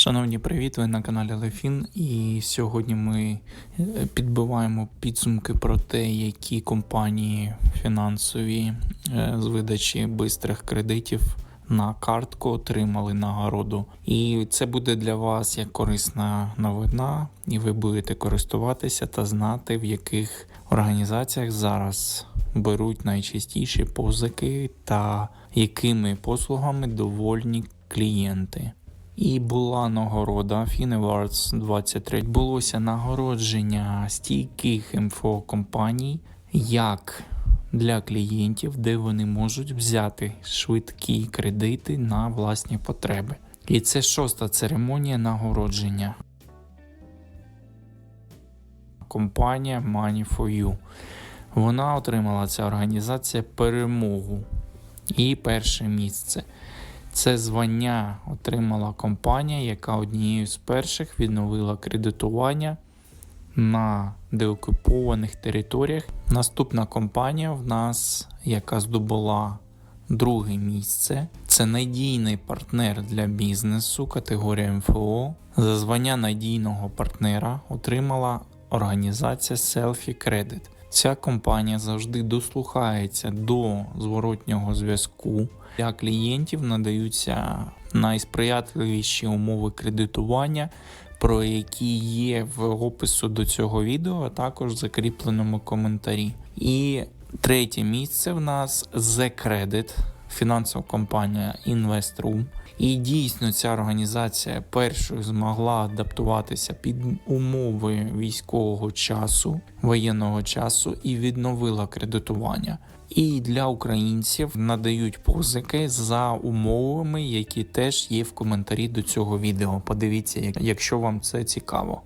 Шановні, привіт! Ви на каналі Лефін. І сьогодні ми е, підбиваємо підсумки про те, які компанії фінансові е, з видачі бистрих кредитів на картку отримали нагороду. І це буде для вас як корисна новина, і ви будете користуватися та знати, в яких організаціях зараз беруть найчастіші позики та якими послугами довольні клієнти. І була нагорода FinAwards 23. Булося нагородження стійких МФО компаній як для клієнтів, де вони можуть взяти швидкі кредити на власні потреби. І це шоста церемонія нагородження. Компанія Money for You. Вона отримала ця організація перемогу і перше місце. Це звання отримала компанія, яка однією з перших відновила кредитування на деокупованих територіях. Наступна компанія в нас, яка здобула друге місце, це надійний партнер для бізнесу категорія МФО. За звання надійного партнера отримала організація Selfie Credit. Ця компанія завжди дослухається до зворотнього зв'язку. Для клієнтів надаються найсприятливіші умови кредитування, про які є в опису до цього відео, а також в закріпленому коментарі. І третє місце в нас The Credit, фінансова компанія InvestRoom. І дійсно ця організація першою змогла адаптуватися під умови військового часу, воєнного часу і відновила кредитування. І для українців надають позики за умовами, які теж є в коментарі до цього відео. Подивіться, якщо вам це цікаво.